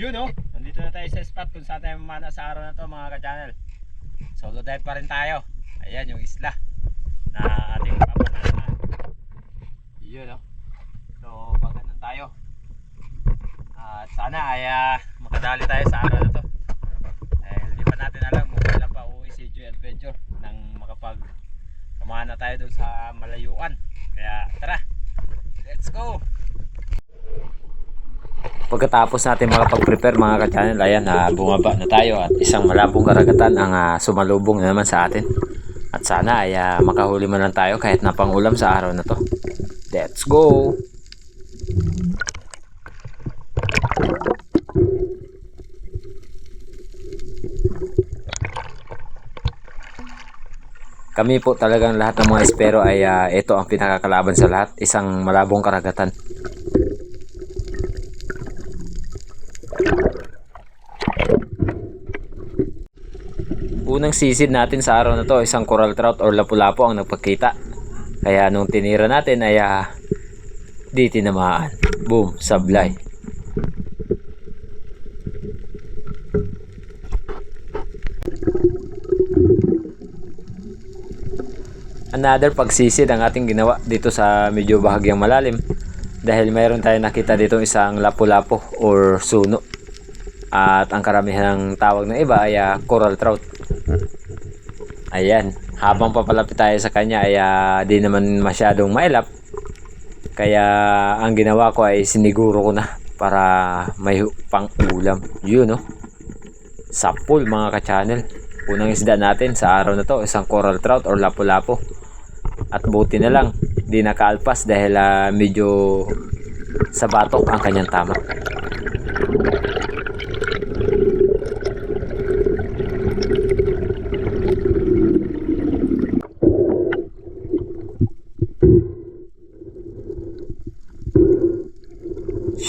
Yun oh, nandito na tayo sa spot kung saan tayo mamana sa araw na to mga ka-channel. Solo dive pa rin tayo. Ayan yung isla na ating papuntahan. Yun oh. So, pagkanan tayo. At sana ay ah, makadali tayo sa araw na to. Eh, hindi pa natin alam kung kailan pa uuwi si Joy Adventure nang makapag kumana tayo dun sa malayuan. Kaya tara, let's go! Pagkatapos natin makapag-prepare mga ka-channel, ayan na bumaba na tayo at isang malabong karagatan ang ah, sumalubong na naman sa atin. At sana ay ah, makahuli man lang tayo kahit na pangulam sa araw na to. Let's go! Kami po talagang lahat ng mga espero ay ah, ito ang pinakakalaban sa lahat, isang malabong karagatan. Unang sisid natin sa araw na to, isang coral trout or lapu-lapu ang nagpakita. Kaya nung tinira natin ay ah, di tinamaan. Boom, sablay. Another pagsisid ang ating ginawa dito sa medyo bahagyang malalim dahil mayroon tayong nakita dito isang lapu-lapu or suno. At ang karamihan ng tawag ng iba ay ah, coral trout. Ayan, habang papalapit tayo sa kanya ay ah, di naman masyadong mailap. Kaya ang ginawa ko ay siniguro ko na para may pang ulam. Yun no. Sapul mga ka-channel. Unang isda natin sa araw na to, isang coral trout or lapu-lapu. At buti na lang, di nakaalpas dahil ah, medyo sa batok ang kanyang tama.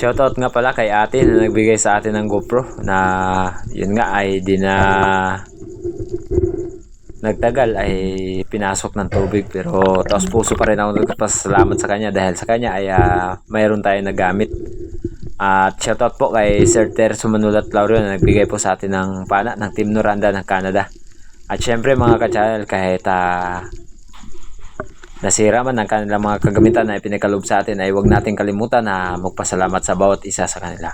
Shoutout nga pala kay ate na nagbigay sa atin ng GoPro na yun nga ay di na nagtagal ay pinasok ng tubig. Pero taos puso pa rin ako nagpasalamat sa kanya dahil sa kanya ay ah, mayroon tayong nagamit at shoutout po kay Sir Terzo Manulat Laurio na nagbigay po sa atin ng pana ng Team Noranda ng Canada. At syempre mga ka-channel kahit ah, nasira man ang kanilang mga kagamitan na ipinagkalob sa atin ay huwag nating kalimutan na magpasalamat sa bawat isa sa kanila.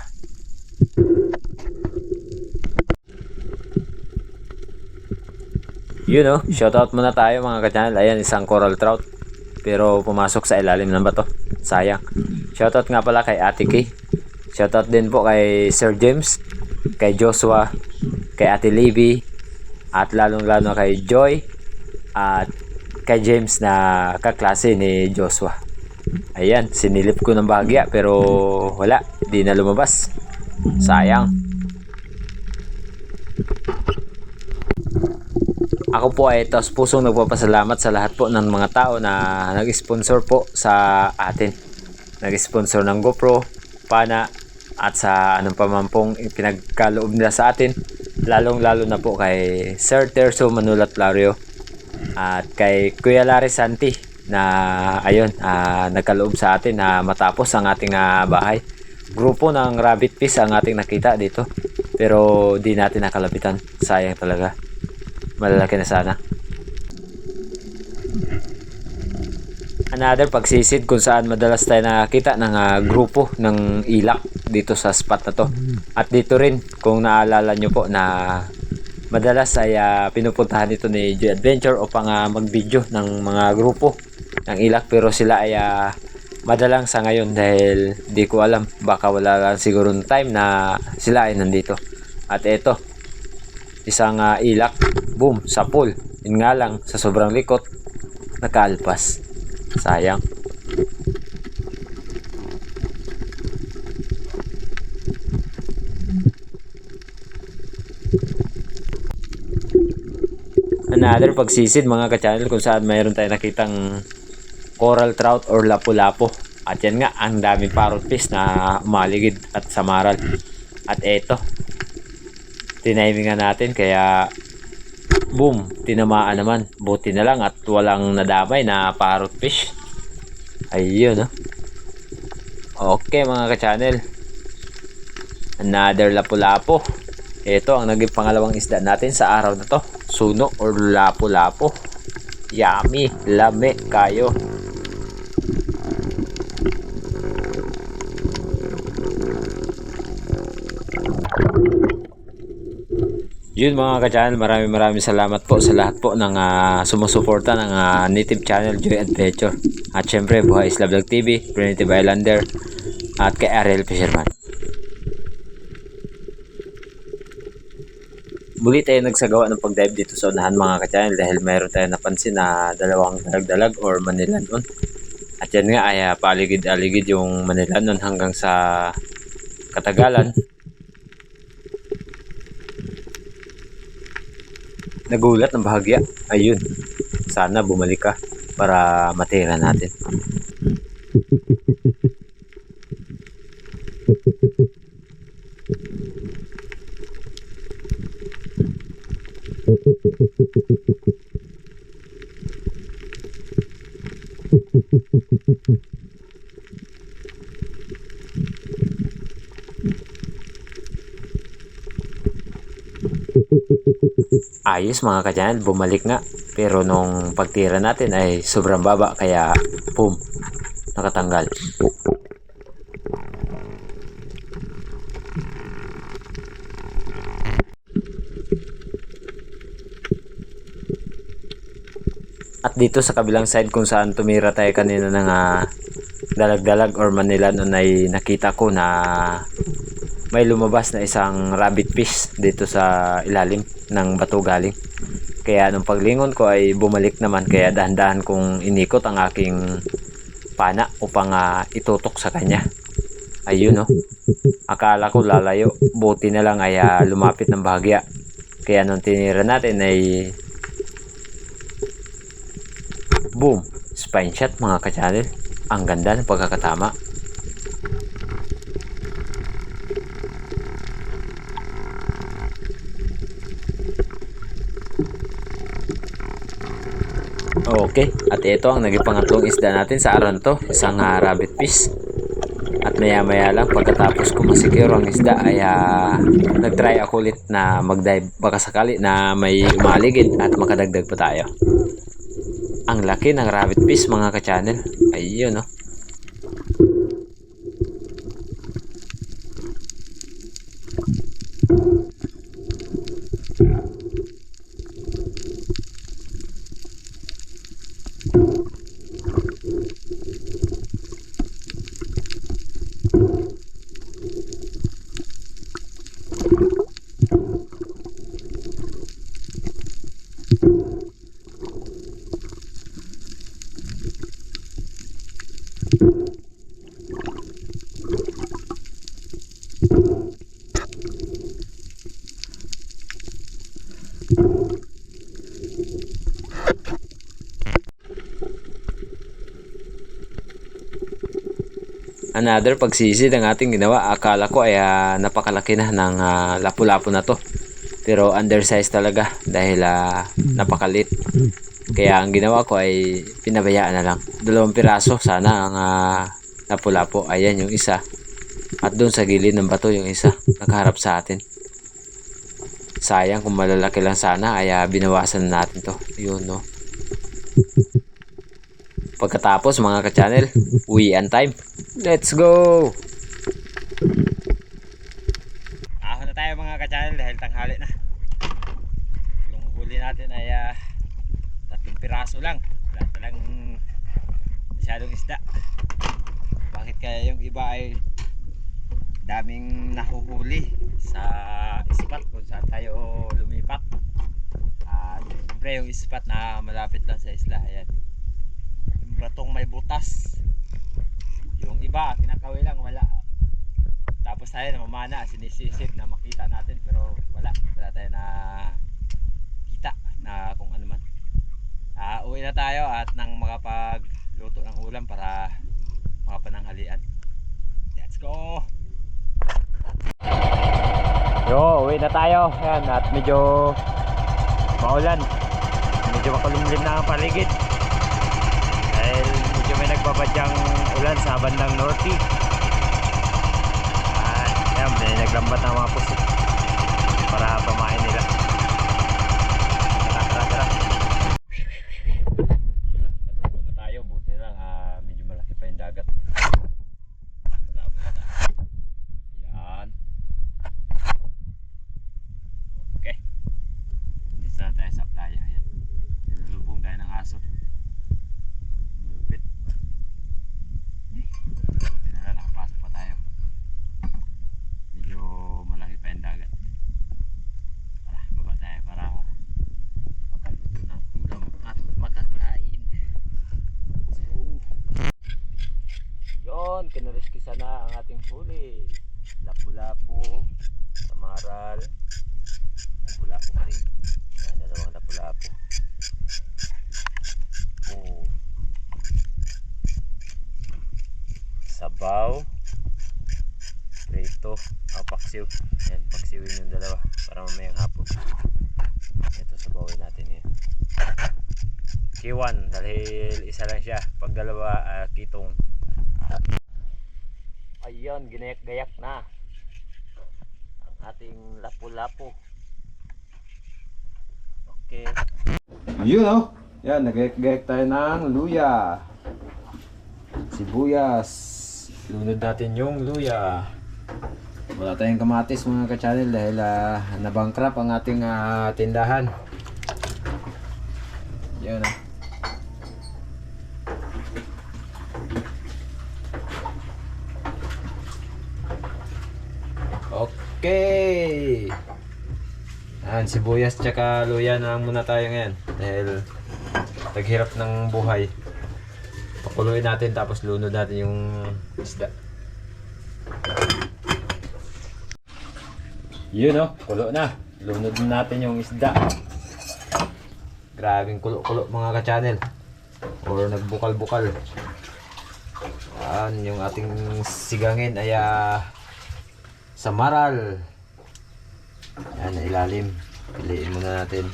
Yun oh, shoutout muna tayo mga ka-channel. Ayan, isang coral trout. Pero pumasok sa ilalim ng bato. Sayang. Shoutout nga pala kay Ate Kay. Shoutout din po kay Sir James, kay Joshua, kay Ate Libby, at lalong-lalo kay Joy, at kay James na kaklase ni Joshua. Ayan, sinilip ko ng bahagya pero wala, di na lumabas. Sayang. Ako po ay taos pusong nagpapasalamat sa lahat po ng mga tao na nag-sponsor po sa atin. Nag-sponsor ng GoPro, pana, at sa anong pamampong pinagkaloob nila sa atin. Lalong-lalo na po kay Sir Terzo Manulat Lario at kay Kuya Larry Santi na ayun, ah, nagkaloob sa atin na matapos ang ating ah, bahay. Grupo ng rabbit fish ang ating nakita dito. Pero di natin nakalapitan. Sayang talaga. Malalaki na sana. Another pagsisid kung saan madalas tayo nakakita ng ah, grupo ng ilak dito sa spot na to. At dito rin, kung naalala nyo po na madalas ay ah, pinupuntahan ito ni Joy Adventure upang ah, mag-video ng mga grupo ng ilak. Pero sila ay ah, madalang sa ngayon dahil di ko alam baka wala lang siguro time na sila ay nandito. At eto isang ah, ilak boom sa pool. Yun nga lang sa sobrang likot nakaalpas. Sayang another pagsisid mga ka-channel kung saan mayroon tayo nakitang coral trout or lapu-lapu. At yan nga ang daming parrot fish na umaligid at samaral at eto tinimingan natin kaya boom tinamaan naman. Buti na lang at walang nadamay na parrot fish. Ayun no okay mga ka-channel. Another lapu-lapo. Ito ang naging pangalawang isda natin sa araw na to. Suno or lapu-lapo. Yummy, lame kayo. Yun mga ka-channel, maraming maraming salamat po sa lahat po ng ah, sumusuporta ng ah, native channel Joy Adventure. At syempre, Buhay Isla Vlog TV, Primitive Islander, at kay Ariel Fisherman. Muli tayo nagsagawa ng pag-dive dito sa unahan mga ka-channel dahil mayroon tayo napansin na dalawang dalag-dalag or manilanon. At yan nga ay ah, paligid-aligid yung manilanon hanggang sa katagalan. Nagulat ng bahagya. Ayun. Sana bumalik ka para matira natin. Ayos mga kadyan, bumalik nga. Pero nung pagtira natin ay sobrang baba kaya boom, nakatanggal. At dito sa kabilang side kung saan tumira tayo kanina ng ah, dalag-dalag or Manila noon ay nakita ko na may lumabas na isang rabbit fish dito sa ilalim ng bato galing. Kaya nung paglingon ko ay bumalik naman kaya dahan-dahan kong inikot ang aking pana upang ah, itutok sa kanya. Ayun no. Akala ko lalayo. Buti na lang ay ah, lumapit ng bahagya. Kaya nung tinira natin ay boom, spine shot mga ka-channel. Ang ganda ng pagkakatama. Okay, at ito ang naging pangatlong isda natin sa araw na to, isang ah, rabbit fish. At maya maya lang pagkatapos ko masikiro ang isda ay ah, nagtry ako ulit na mag-dive baka sakali na may umaligid at makadagdag pa tayo. Ang laki ng rabbit fish mga ka-channel. Ayun no. Another pagsisid ang ating ginawa. Akala ko ay ah, napakalaki na ng ah, lapu-lapu na to. Pero undersized talaga dahil ah, napakalit. Kaya ang ginawa ko ay pinabayaan na lang. Dalawang piraso sana ang ah, lapu-lapu. Ayan yung isa. At doon sa gilid ng bato yung isa. Nakaharap sa atin. Sayang kung malalaki lang sana ay ah, binawasan na natin to. Yun no. Pagkatapos mga ka-channel, uwian time. Let's go! Ahon na tayo mga ka-channel dahil tanghali na. Yung huli natin ay ah, tatlong piraso lang. Wala talang masyadong isda. Bakit kaya yung iba ay daming nahuhuli sa spot kung saan tayo lumipat. At siyempre yung spot na malapit lang sa isla. Ayan. Yung batong may butas. Yung iba, kinakawi lang, wala. Tapos tayo namamana, sinisisip na makita natin pero wala. Wala tayo na kita na kung ano man. Ah, uwi na tayo at nang makapagluto ng ulam para makapananghalian. Let's go! Yo, uwi na tayo. Yan, at medyo maulan. Medyo makulimlim na ang paligid. May ulan sa bandang norte. Pakiram, may naglambat ng mga puso para pamain nila. Tara, tara, tara. Patakbo na tayo, buti lang ah, medyo malaki pa yung dagat. Malabo na tayo. Yan. Okay. Dito na tayo sa playa. Yan. Nilulubong tayo ng aso. Lupit. Hindi na lang nakapasok pa tayo. Medyo malaki pa yung dagat. Tara, baba tayo para makaluto ng ulam at makakain. So, yon, kinariskisa na ang ating huli. Lapu-lapu, samaral, lapu-lapu pa rin. Yan, dalawang lapu-lapu. Oh. Sabaw, prito, ah, paksiw. Yan, paksiwin yung dalawa para mamayang hapon. Ito sabawin natin yan. Kiwan, dahil isa lang siya. Pag dalawa, ah, kitong. Ayun, ginayak-gayak na. Ang ating lapu-lapu. Okay. Yun oh. Yan, nag-gayak tayo ng luya. Sibuyas. Lunod natin yung luya. Wala tayong kamatis mga ka-channel dahil uh, nabangkrap ang ating ah, tindahan. Yan oh. Okay. Yan, sibuyas tsaka luya na muna tayo ngayon. Dahil taghirap ng buhay. Pakuluin natin tapos lunod natin yung isda. Yun oh, kulo na. Lunod na natin yung isda. Grabing kulo-kulo mga ka-channel. Or nagbukal-bukal. Yan, yung ating sigangin ay ah, sa maral. Yan, na ilalim. Piliin muna natin.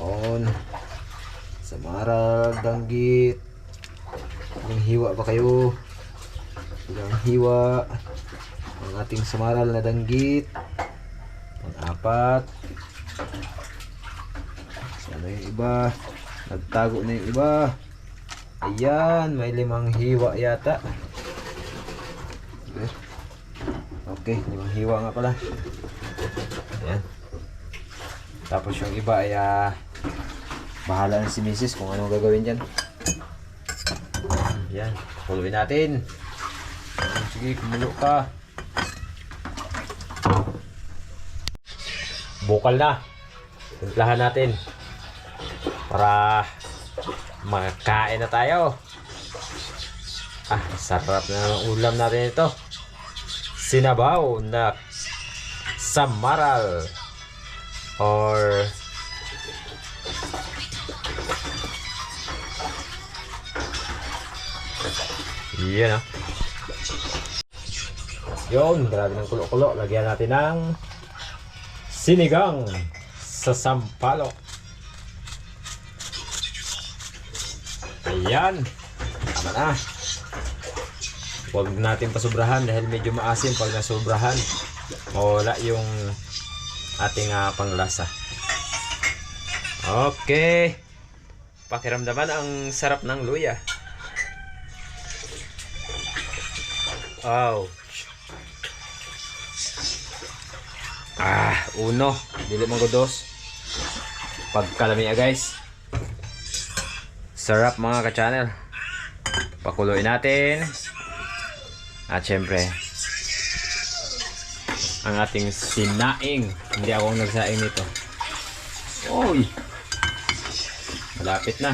On. Sa maral, danggit. Ilang hiwa pa kayo. Ilang hiwa. Ang ating samaral na danggit. Pang-apat. Sana yung iba. Nagtago na yung iba. Ayan, may limang hiwa yata. Okay. Okay, limang hiwa nga pala. Ayan. Tapos yung iba ay ah, bahala na si Mrs. kung anong gagawin dyan. Ayan, puluin natin. Sige, kumulo ka. Bukal na. Timplahan natin. Para makakain na tayo. Ah, sarap na ng ulam natin ito. Sinabaw na samaral or Yan ah. Yun, grabe ng kulo-kulo. Lagyan natin ng sinigang sa sampalok. Ayan. Tama na. Huwag natin pasubrahan dahil medyo maasim pag nasubrahan. Mawala yung ating ah, panglasa. Okay. Pakiramdaman ang sarap ng luya. Wow. Ah, uno. Dili mo dos. Pagkalami ah, guys. Sarap mga ka-channel. Pakuloy natin. At syempre, ang ating sinaing. Hindi ako nagsaing nito. Oy! Malapit na.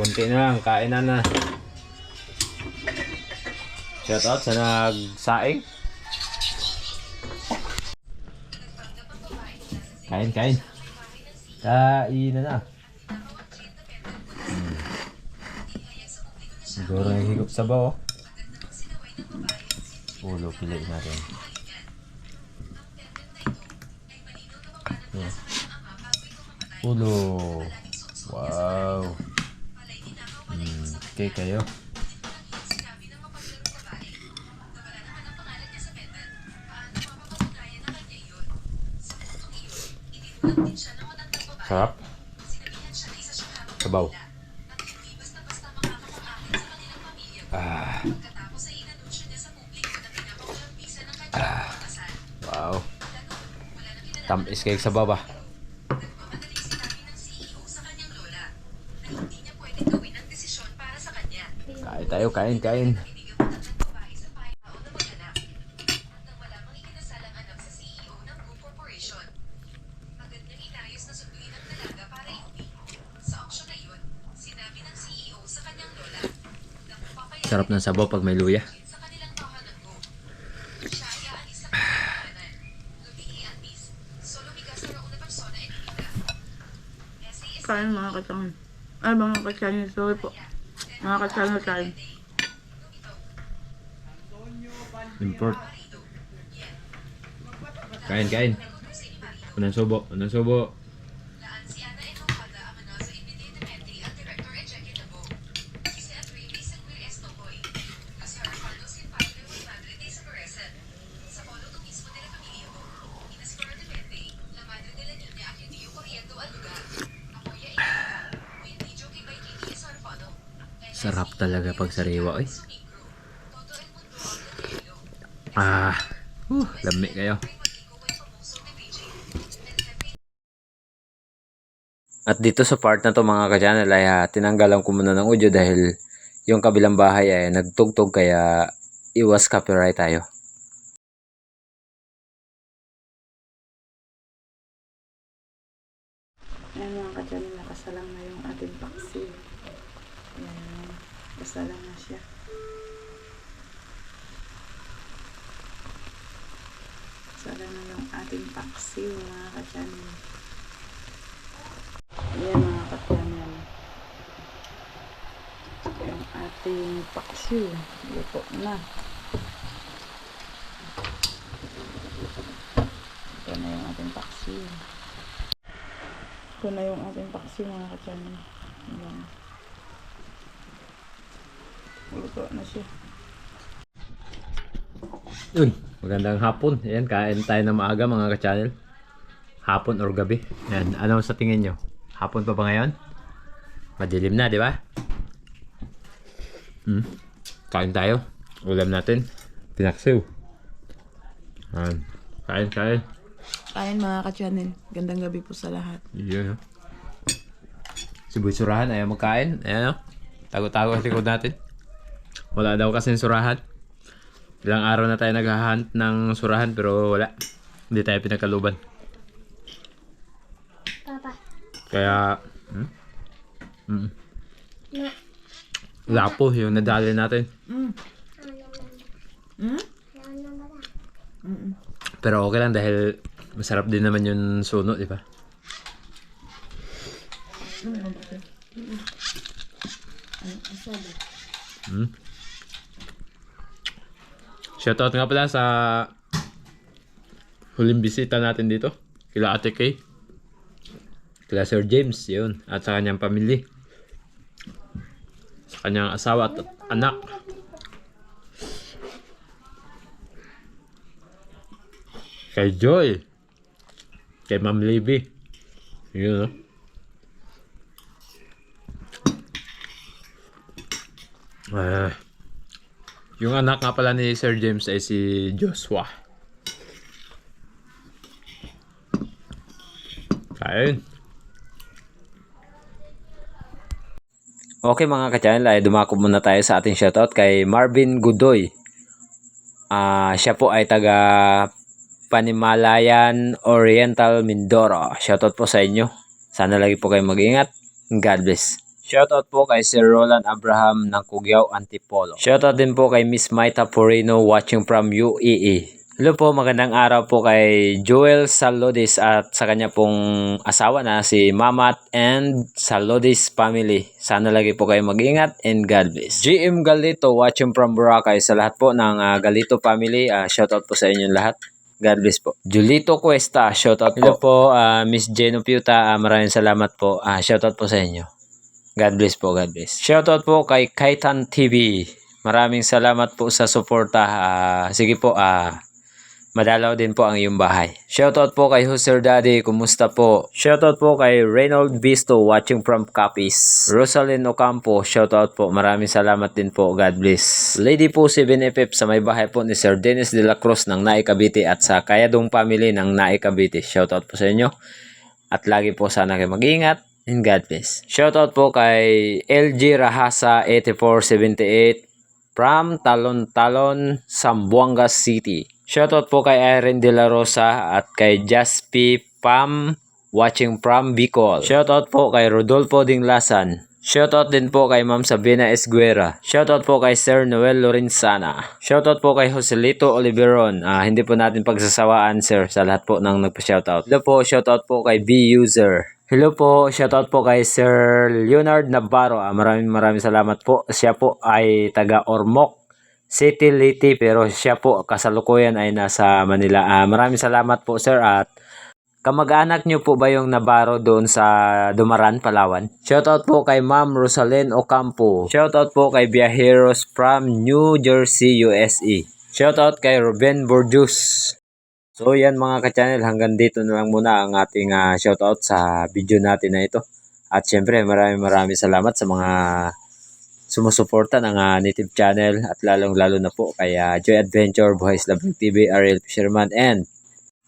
Kunti na lang, kain na na. Shout out sa nagsaing. Kain, kain. Kain na na. Hmm. Siguro nahihigop sa bawo ulo pili na rin. Yeah. ulo. Wow. Hmm, okay kayo? Sarap? Sabaw. Tamis cake sa baba. Kain tayo, kain, kain. Sarap ng sabaw pag may luya. Kain mga kachangan. Ay, mga kachangan, sorry po. Mga kachangan, kain. Import. Kain, kain. Unang subo, unang subo. Sarap talaga pag sariwa, eh. Ah, uh, lami kayo. At dito sa part na to mga ka-channel ay ah, tinanggalan ko muna ng audio dahil yung kabilang bahay ay nagtugtog kaya iwas copyright tayo. Ayan mga kachangan, nakasalang na yung ating paksi. Ayan, kasalang na siya. Kasalang na yung ating paksi mga kachangan. Ayan mga kachangan. Yung ating paksi. Luto na. Ito na yung ating paksi. Ito na yung ating paksi mga kachangan. Ayan. Luto na siya. Yun, magandang hapon. Ayan, kain tayo na maaga mga ka-channel. Hapon or gabi. Ayan, ano sa tingin nyo? Hapon pa ba ngayon? Madilim na, di ba? Hmm. Kain tayo. Ulam natin. Pinaksiw. Ayan. Kain, kain. Kain mga ka-channel. Gandang gabi po sa lahat. Yun, oh. Si Boy Surahan, ayaw magkain. Ayan, oh. Tago-tago sa likod natin. Wala daw kasi surahan. Ilang araw na tayo naghahunt ng surahan pero wala. Hindi tayo pinagkaluban. Papa. Kaya, hmm? Mm. Lapo yung nadali natin. Mm. Mm? Ano ba na? Mm. Pero okay lang dahil masarap din naman yung suno, di ba? Hmm? Shoutout nga pala sa huling bisita natin dito. Kila Ate Kay. Kila Sir James, yun. At sa kanyang pamilya. Sa kanyang asawa at anak. Kay Joy. Kay Ma'am Libby. Yun, no? Ah. Yung anak nga pala ni Sir James ay si Joshua. Kain. Okay mga ka-channel ay dumako muna tayo sa ating shoutout kay Marvin Gudoy. Ah, siya po ay taga Panimalayan Oriental Mindoro. Shoutout po sa inyo. Sana lagi po kayo mag-ingat. God bless. Shoutout po kay Sir Roland Abraham ng Cugao Antipolo. Shoutout din po kay Miss Maita Porino watching from UAE. Hello po, magandang araw po kay Joel Salodis at sa kanya pong asawa na si Mamat and Salodis family. Sana lagi po kayo mag-ingat and God bless. GM Galito watching from Boracay sa lahat po ng ah, Galito family. ah, shoutout po sa inyong lahat. God bless po. Julito Cuesta, shoutout po. Hello po, ah, Miss Jeno Piuta, ah, maraming salamat po. Ah, shoutout po sa inyo. God bless po, God bless. Shoutout po kay Kaitan TV. Maraming salamat po sa suporta. Ah, sige po, ah, madalaw din po ang iyong bahay. Shoutout po kay Huser Daddy, kumusta po? Shoutout po kay Reynold Visto watching from Capiz. Rosalind Ocampo, shoutout po. Maraming salamat din po. God bless. Lady po 7FF sa may bahay po ni Sir Dennis de la Cruz ng Nae Cavite at sa Kayadong family ng Nae Cavite. Shoutout po sa inyo. At lagi po sana kayo mag-ingat. And God bless. Shoutout po kay LG Rahasa 8478 from Talon Talon, Zamboanga City. Shoutout po kay Irene De La Rosa at kay Jaspi Pam watching from Bicol. Shoutout po kay Rodolfo Dinglasan. Shoutout din po kay Ma'am Sabina Esguera. Shoutout po kay Sir Noel Lorenzana. Shoutout po kay Joselito Oliveron. Ah, hindi po natin pagsasawaan sir sa lahat po ng nagpa-shoutout. Hello po, shoutout po kay B-User. Hello po, shoutout po kay Sir Leonard Navarro. Ah, maraming maraming salamat po. Siya po ay taga Ormoc City Liti pero siya po kasalukuyan ay nasa Manila. Ah, maraming salamat po sir at kamag-anak niyo po ba yung Navarro doon sa Dumaran, Palawan? Shoutout po kay Ma'am Rosalind Ocampo. Shoutout po kay Viajeros from New Jersey, USA. Shoutout kay Ruben Borjus. So yan mga ka-channel, hanggang dito na lang muna ang ating ah, shoutout sa video natin na ito. At syempre maraming maraming salamat sa mga sumusuporta ng ah, native channel at lalong lalo na po kay ah, Joy Adventure, Buhay Labing TV, Ariel Fisherman and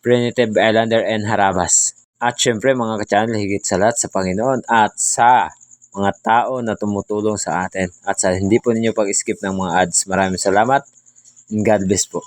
Primitive Islander and Harabas. At syempre mga ka-channel, higit sa lahat sa Panginoon at sa mga tao na tumutulong sa atin. At sa hindi po ninyo pag-skip ng mga ads. Maraming salamat and God bless po.